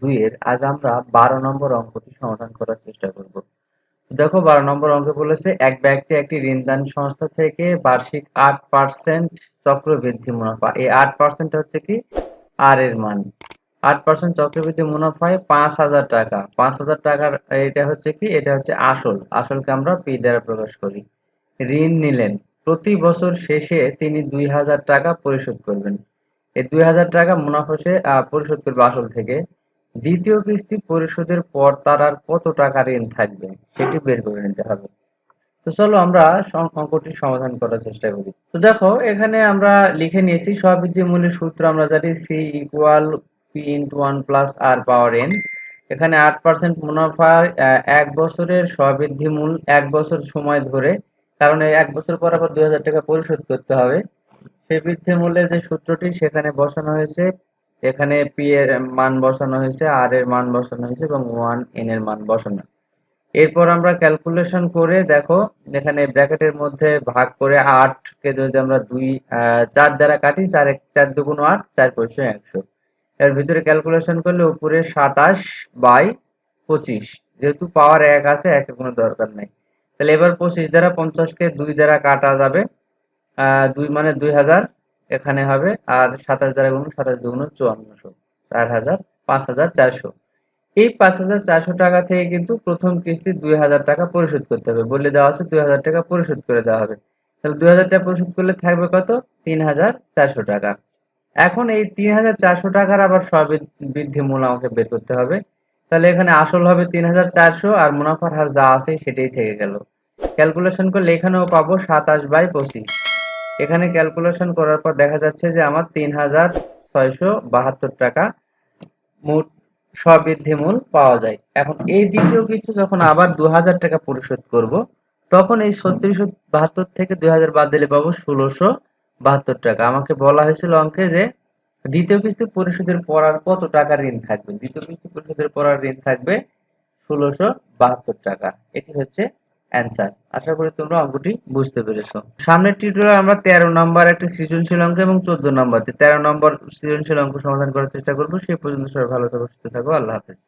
দুই এর আজ আমরা বারো নম্বর অঙ্কটি সমাধান করার চেষ্টা দেখো, বারো নম্বর বলেছে, এক ব্যক্তি একটি ঋণদান সংস্থা থেকে বার্ষিক আট পার্সেন্ট চক্রবৃদ্ধি মুনাফা। এই আট পার্সেন্ট হচ্ছে কি? আর এর মান। আট পার্সেন্ট চক্রবৃদ্ধি মুনাফায় পাঁচ হাজার টাকা। পাঁচ হাজার টাকার এটা হচ্ছে কি? এটা হচ্ছে আসল। আসলকে আমরা পি দ্বারা প্রকাশ করি। ঋণ নিলেন। প্রতি বছর শেষে তিনি দুই হাজার টাকা পরিশোধ করবেন। এই দুই হাজার টাকা মুনাফা সে পরিশোধ করবে আসল থেকে। দ্বিতীয় কিস্তি পরিশোধের পর তার আর কত টাকা ঋণ থাকবে সেটি বের করে নিতে হবে। তো চলো আমরা অঙ্কটি সমাধান করার চেষ্টা করি। তো দেখো এখানে আমরা লিখে নিয়েছি সবৃদ্ধি মূল্যের সূত্র আমরা জানি C equal P into one plus R power N এখানে আট পার্সেন্ট মুনাফা এক বছরের সবৃদ্ধি মূল এক বছর সময় ধরে কারণ এই এক বছর পর আবার দুই হাজার টাকা পরিশোধ করতে হবে। সেই বৃদ্ধি মূল্যের যে সূত্রটি, সেখানে বসানো হয়েছে। এখানে পি এর মান বসানো হয়েছে আর এর মান বসানো হয়েছে এবং ওয়ান এন এর মান বসানো। এরপর আমরা ক্যালকুলেশন করে দেখো, এখানে ব্র্যাকেটের মধ্যে ভাগ করে আট কে যদি আমরা দুই চার দ্বারা কাটি, চার এক, চার দুগুণ আট, চার পয়সা একশো। এর ভিতরে ক্যালকুলেশন করলে উপরে সাতাশ বাই পঁচিশ। যেহেতু পাওয়ার এক আছে, একের কোনো দরকার নেই। তাহলে এবার পঁচিশ দ্বারা পঞ্চাশকে দুই দ্বারা কাটা যাবে। দুই মানে দুই হাজার এখানে হবে, আর সাতাশ দ্বারা গুণ সাতাশ দুগুণ চুয়ান্নশো, চার হাজার পাঁচ হাজার চারশো। এই পাঁচ হাজার চারশো টাকা থেকে কিন্তু প্রথম কিস্তি দুই হাজার টাকা পরিশোধ করতে হবে। বলে দেওয়া আছে দুই হাজার টাকা পরিশোধ করে দেওয়া হবে। তাহলে দুই হাজার টাকা পরিশোধ করলে থাকবে কত? তিন হাজার চারশো টাকা। এখন এই তিন হাজার চারশো টাকার আবার সব বৃদ্ধি মূল আমাকে বের করতে হবে। তাহলে এখানে আসল হবে তিন হাজার চারশো আর মুনাফার হার যা আছে সেটাই থেকে গেল। ক্যালকুলেশন করলে এখানেও পাবো সাতাশ বাই পঁচিশ। এখানে ক্যালকুলেশন করার পর দেখা যাচ্ছে যে আমার তিন হাজার ছয়শো বাহাত্তর টাকা মোট স্ববৃদ্ধি মূল পাওয়া যায়। এখন এই দ্বিতীয় কিস্তি যখন আবার দু হাজার টাকা পরিশোধ করব, তখন এই ছত্রিশশো বাহাত্তর থেকে দুই হাজার বাদ দিলে পাবো ষোলোশো বাহাত্তর টাকা। আমাকে বলা হয়েছিল অঙ্কে যে দ্বিতীয় কিস্তি পরিশোধের পর আর কত টাকা ঋণ থাকবে? দ্বিতীয় কিস্তি পরিশোধের পর আর ঋণ থাকবে ষোলোশো বাহাত্তর টাকা। এটি হচ্ছে অ্যান্সার। আশা করি তোমরা অঙ্কটি বুঝতে পেরেছ। সামনের টিউটোরিয়াল আমরা তেরো নম্বর একটি সৃজনশীল অঙ্ক এবং চোদ্দ নম্বর তেরো নম্বর সৃজনশীল অঙ্ক সমাধান করার চেষ্টা করব। সে পর্যন্ত সবাই ভালো থাকো, সুস্থ থাকো। আল্লাহ হাফেজ।